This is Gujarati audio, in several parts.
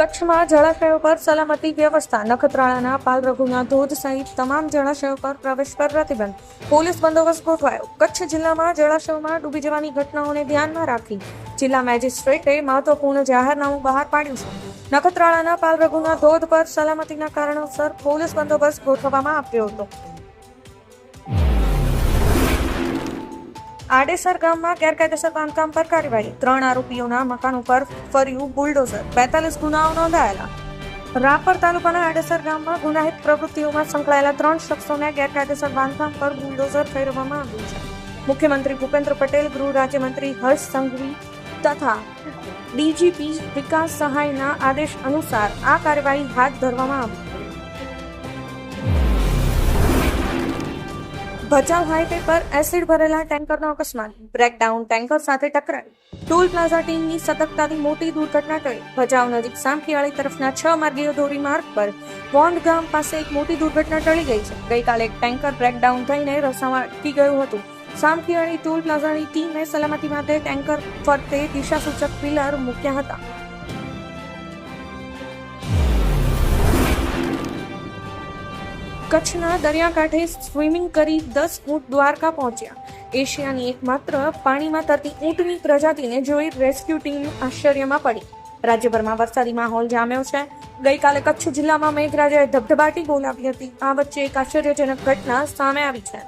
કચ્છમાં જળાશયો પર સલામતી વ્યવસ્થા. નખત્રાણાના પાલ રઘુના ધોધ સહિત તમામ જળાશયો પર પ્રવેશ પર પ્રતિબંધ. પોલીસ બંદોબસ્ત ગોઠવાયો. કચ્છ જિલ્લામાં જળાશયોમાં ડૂબી જવાની ઘટનાઓને ધ્યાનમાં રાખી જિલ્લા મેજિસ્ટ્રેટે મહત્વપૂર્ણ જાહેરનામું બહાર પાડ્યું છે. નખત્રાણાના પાલ રઘુના ધોધ પર સલામતીના કારણોસર પોલીસ બંદોબસ્ત ગોઠવવામાં આવ્યો હતો. આડેસર ગામમાં ગેરકાયદેસર બાંધકામ પર કાર્યવાહી. ત્રણ આરોપીઓના મકાન ઉપર ફર્યું બુલડોઝર. બેતાલીસ ગુનાઓ નોંધાયેલા. રાપર તાલુકાના આડેસર ગામમાં ગુનાહિત પ્રવૃત્તિઓમાં સંકળાયેલા ત્રણ શખ્સોને ગેરકાયદેસર બાંધકામ પર બુલડોઝર ફેરવવામાં આવ્યું છે. મુખ્યમંત્રી ભૂપેન્દ્ર પટેલ, ગૃહ રાજ્યમંત્રી હર્ષ સંઘવી તથા ડીજીપી વિકાસ સહાયના આદેશ અનુસાર આ કાર્યવાહી હાથ ધરવામાં આવી. ભચાઉ હાઈવે પર એસિડ ભરેલા ટેન્કરનો અકસ્માત. બ્રેકડાઉન ટેન્કર સાથે ટકરાઈ. ટોલ પ્લાઝા ટીમની સતર્કતાથી મોટી દુર્ઘટના ટળી. ભચાઉ નજીક સામખિયાળી તરફના છ માર્ગીય ધોરીમાર્ગ પર વોન્ડ ગામ પાસે એક મોટી દુર્ઘટના ટળી ગઈ છે. ગઈકાલે એક ટેન્કર બ્રેકડાઉન થઈને રસ્તામાં અટકી ગયું હતું. સામખિયાળી ટોલ પ્લાઝાની ટીમે સલામતી માટે ટેન્કર ફરતે દિશાસૂચક પિલર મૂક્યા હતા. કચ્છના દરિયાકાંઠે સ્વિમિંગ કરી દસ ઊંટ દ્વારકા પહોંચ્યા. એશિયાની એકમાત્ર પાણીમાં તરતી ઊંટની પ્રજાતિને જોઈ રેસ્ક્યુ ટીમ આશ્ચર્યમાં પડી. રાજ્યભરમાં વરસાદી માહોલ જામ્યો છે. ગઈકાલે કચ્છ જિલ્લામાં મેઘરાજાએ ધબધબાટી બોલાવી હતી. આ વચ્ચે એક આશ્ચર્યજનક ઘટના સામે આવી છે.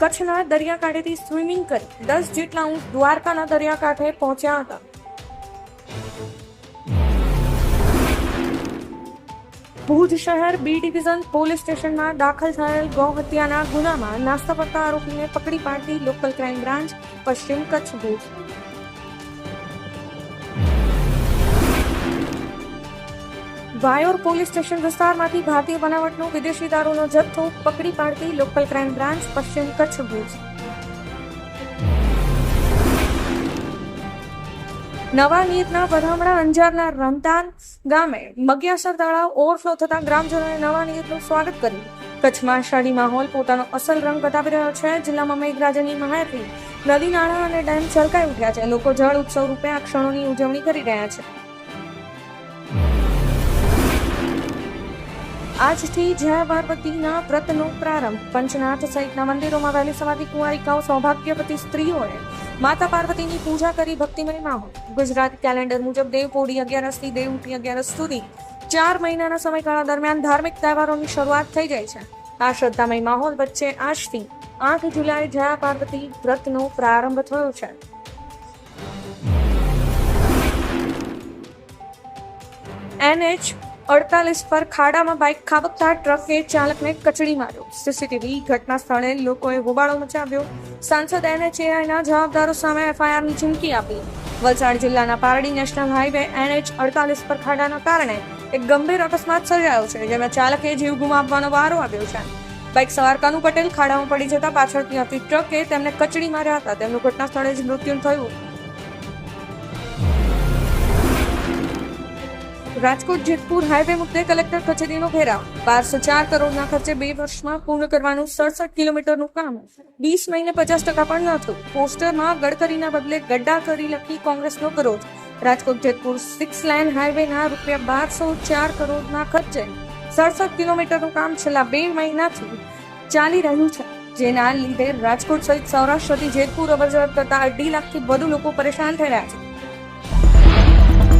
કચ્છના દરિયાકાંઠેથી સ્વિમિંગ કરી દસ જેટલા ઊંટ દ્વારકાના દરિયાકાંઠે પહોંચ્યા હતા. ભુજ શહેર બી ડિવિઝન પોલીસ સ્ટેશનમાં દાખલ થયેલ ગૌ હત્યાના ગુનામાં નાસ્તા પડતા આરોપીને પકડી પાડતી લોકલ ક્રાઇમ બ્રાન્ચ, પશ્ચિમ કચ્છ ભુજ. વાયોર પોલીસ સ્ટેશન વિસ્તારમાંથી ભારતીય બનાવટનો વિદેશી દારૂનો જથ્થો પકડી પાડતી લોકલ ક્રાઇમ બ્રાન્ચ, પશ્ચિમ કચ્છ ભુજ. નવા નીરના વધામણા અંજારના રમતાન ગામે મગિયાસર તળાવ ઓવરફ્લો થતા ગ્રામજનોએ નવા નીરનું સ્વાગત કર્યું. કચ્છમાં શાળી માહોલ પોતાનો અસલ રંગ બતાવી રહ્યો છે. જિલ્લામાં મેઘરાજાની મહાયથી નદી, નાળા અને ડેમ છલકાઈ ઉઠ્યા છે. લોકો જળ ઉત્સવ રૂપે આ ક્ષણોની ઉજવણી કરી રહ્યા છે. આજથી જય પાર્વતીના વ્રતનો પ્રારંભ, પંચનાથ સહિતના મંદિરોમાં વહેલી સવારથી કુંવારિકાઓ સૌભાગ્યવતી સ્ત્રીઓએ માતા પાર્વતીની પૂજા કરી ભક્તિમય માહોલ. ગુજરાત કેલેન્ડર મુજબ દેવપોઢી અગિયારસથી દેવઉઠી અગિયારસ સુધી ચાર મહિનાના સમયગાળા દરમિયાન ધાર્મિક તહેવારોની શરૂઆત થઈ જાય છે. આ શ્રદ્ધામય માહોલ વચ્ચે આજથી આઠ જુલાઈ જયા પાર્વતી વ્રતનો પ્રારંભ થયો છે. એનએચ અડતાલીસ પર ખાડામાં બાઇક ખાબકતા ટ્રકે ચાલકને કચડી માર્યો. સીસીટીવી ઘટના સ્થળે લોકોએ હોબાળો મચાવ્યો. સાંસદ એનએચએઆઈના જવાબદારો સામે એફઆઈઆરની ચીમકી આપી. વલસાડ જિલ્લાના પારડી નેશનલ હાઈવે એનએચ અડતાલીસ પર ખાડાના કારણે એક ગંભીર અકસ્માત સર્જાયો છે, જેમાં ચાલકે જીવ ગુમાવવાનો વારો આવ્યો છે. બાઇક સવાર કાનુ પટેલ ખાડામાં પડી જતા પાછળથી આવતી ટ્રકે તેમને કચડી માર્યા હતા. તેમનું ઘટના સ્થળે જ મૃત્યુ થયું. રાજકોટ જેતપુર હાઈવે મુદ્દે કલેક્ટર કચેરીનો ઘેરાવ. બારસો ચાર કરોડના ખર્ચે બે વર્ષમાં પૂર્ણ કરવાનું સડસઠ કિલોમીટરનું કામ. વીસ મહિને પચાસ ટકા પણ ન થયું. પોસ્ટરમાં ગડકરીના બદલે ગડ્ડા કરી લખી કોંગ્રેસનો વિરોધ. રાજકોટ જેતપુર સિક્સ લાઇન હાઈવેના રૂપિયા બારસો ચાર કરોડના ખર્ચે સડસઠ કિલોમીટરનું કામ છેલ્લા બે મહિનાથી ચાલી રહ્યું છે. જેના લીધે રાજકોટ સહિત સૌરાષ્ટ્રથી જેતપુર અવરજવર કરતા અઢી લાખથી વધુ લોકો પરેશાન થઈ રહ્યા છે.